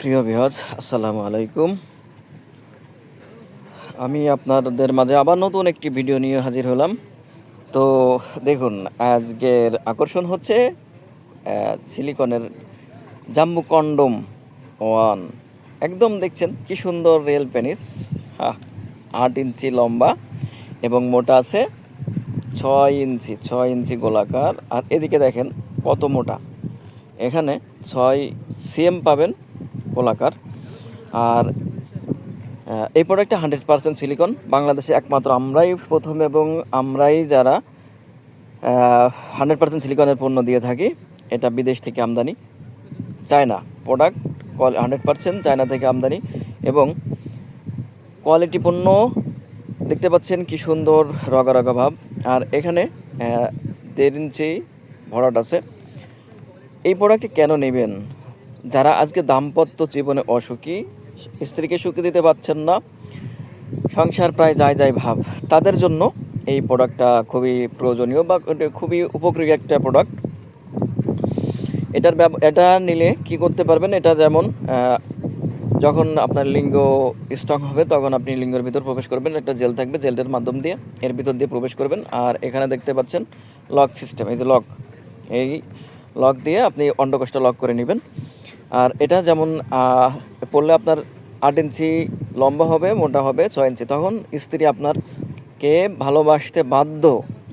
প্রিয় বিহজ আসসালামু আলাইকুম। আমি আপনাদের মাঝে আবার নতুন একটি ভিডিও নিয়ে হাজির হলাম। তো দেখুন, আজকের আকর্ষণ হচ্ছে সিলিকনের জাম্বু কন্ডম ওয়ান। একদম দেখছেন কি সুন্দর রেল পেনিস। হ্যাঁ আট ইঞ্চি লম্বা এবং মোটা আছে ছয় ইঞ্চি ছয় ইঞ্চি গোলাকার। আর এদিকে দেখেন কত মোটা। এখানে ছয় সিএম পাবেন। গোলাকার। আর এই প্রোডাক্টটা হান্ড্রেড পার্সেন্ট সিলিকন বাংলাদেশে একমাত্র আমরাই প্রথম এবং আমরাই যারা হান্ড্রেড পার্সেন্ট সিলিকনের পণ্য দিয়ে থাকি, এটা বিদেশ থেকে আমদানি। China product hundred percent China থেকে আমদানি এবং কোয়ালিটি পণ্য দেখতে পাচ্ছেন কি সুন্দর রগা রগা ভাব। আর এখানে দেড় ইঞ্চি ভরাট আছে। এই প্রোডাক্টটি কেন নেবেন? যারা আজকে দাম্পত্য জীবনে অসুখী, স্ত্রীকে সুখী দিতে পারছেন না, সংসার প্রায় যায় যায় ভাব, তাদের জন্য এই প্রোডাক্টটা খুবই প্রয়োজনীয় বা খুবই উপকারী একটা প্রোডাক্ট এটার এটা নিলে কি করতে পারবেন? এটা যেমন যখন আপনার লিঙ্গ স্ট্রং হবে, তখন আপনি লিঙ্গের ভিতর প্রবেশ করবেন, একটা জেল থাকবে জেলটার মাধ্যম দিয়ে এর ভিতর দিয়ে প্রবেশ করবেন। আর এখানে দেখতে পাচ্ছেন লক সিস্টেম এই যে লক এই লক দিয়ে আপনি অন্ডকোষটা লক করে নেবেন। আর এটা যেমন পড়লে আপনার আট ইঞ্চি লম্বা হবে, মোটা হবে, ছয় ইঞ্চি। তখন স্ত্রী আপনার কে ভালোবাসতে বাধ্য।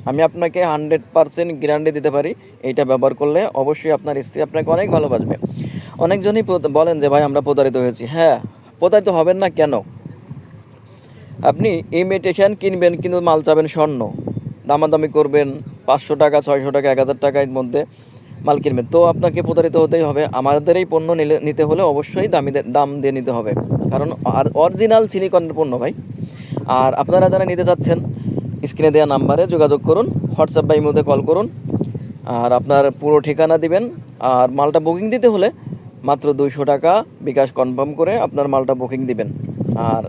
আমি আপনাকে হান্ড্রেড পারসেন্ট গ্যারান্টি দিতে পারি, এইটা ব্যবহার করলে অবশ্যই আপনার স্ত্রী আপনাকে অনেক ভালোবাসবে। অনেকজনই বলেন যে, ভাই, আমরা প্রতারিত হয়েছি। হ্যাঁ প্রতারিত হবেন না কেন? আপনি ইমিটেশন কিনবেন, কিন্তু মাল চাবেন স্বর্ণ। দামাদামি করবেন, পাঁচশো টাকা, ছয়শো টাকা, এক হাজার টাকার মধ্যে। মাল কিনবেন তো আপনাকে প্রতারিত হতেই হবে। আমাদের এই পণ্য নিলে নিতে হলে অবশ্যই দামি দাম দিয়ে নিতে হবে। কারণ আর অরিজিনাল সিলিকনের পণ্য ভাই। আর আপনারা যারা নিতে চাচ্ছেন, স্ক্রিনে দেওয়া নাম্বারে যোগাযোগ করুন, হোয়াটসঅ্যাপ বা ইমোতে কল করুন। আর আপনার পুরো ঠিকানা দিবেন। আর মালটা বুকিং দিতে হলে মাত্র দুইশো টাকা বিকাশ কনফার্ম করে আপনার মালটা বুকিং দিবেন। আর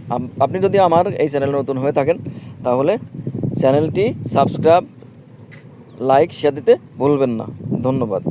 আপনি যদি আমার এই চ্যানেল নতুন হয়ে থাকেন, তাহলে চ্যানেলটি সাবস্ক্রাইব লাইক শেয়ার দিতে ভুলবেন না। ধন্যবাদ।